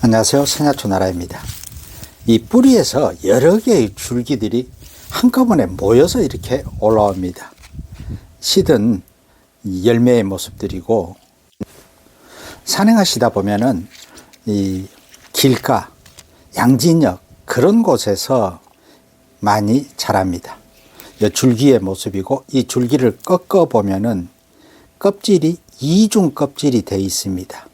안녕하세요. 선야초 나라입니다. 이 뿌리에서 여러 개의 줄기들이 한꺼번에 모여서 이렇게 올라옵니다. 시든 열매의 모습들이고 산행하시다 보면은 이 길가, 양진역 그런 곳에서 많이 자랍니다. 이 줄기의 모습이고 이 줄기를 꺾어 보면은 껍질이 이중 껍질이 되어 있습니다.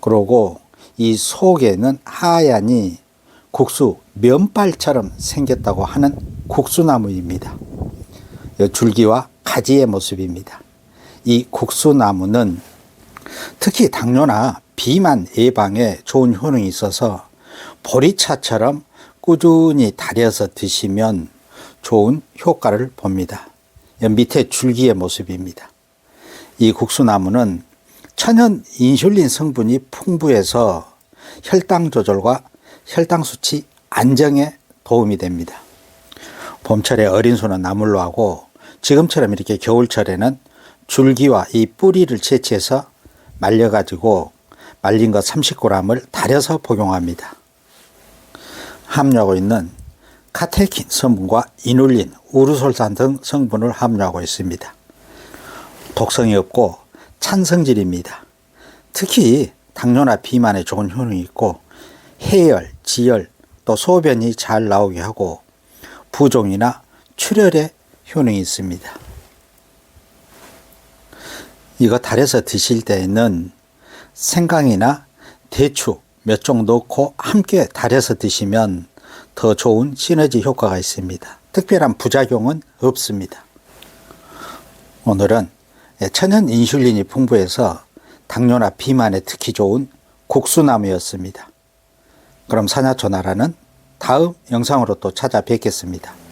그리고 이 속에는 하얀이 국수 면발처럼 생겼다고 하는 국수나무입니다. 이 줄기와 가지의 모습입니다. 이 국수나무는 특히 당뇨나 비만 예방에 좋은 효능이 있어서 보리차처럼 꾸준히 달여서 드시면 좋은 효과를 봅니다. 이 밑에 줄기의 모습입니다. 이 국수나무는 천연 인슐린 성분이 풍부해서 혈당 조절과 혈당 수치 안정에 도움이 됩니다. 봄철에 어린 소는 나물로 하고 지금처럼 이렇게 겨울철에는 줄기와 이 뿌리를 채취해서 말려가지고 말린 것 30g을 달여서 복용합니다. 함유하고 있는 카테킨 성분과 이눌린, 우르솔산 등 성분을 함유하고 있습니다. 독성이 없고 찬성질입니다. 특히 당뇨나 비만에 좋은 효능이 있고 해열, 지열, 또 소변이 잘 나오게 하고 부종이나 출혈에 효능이 있습니다. 이거 달여서 드실 때에는 생강이나 대추 몇 종 넣고 함께 달여서 드시면 더 좋은 시너지 효과가 있습니다. 특별한 부작용은 없습니다. 오늘은 천연 인슐린이 풍부해서 당뇨나 비만에 특히 좋은 국수나무였습니다. 그럼 사냐초나라는 다음 영상으로 또 찾아뵙겠습니다.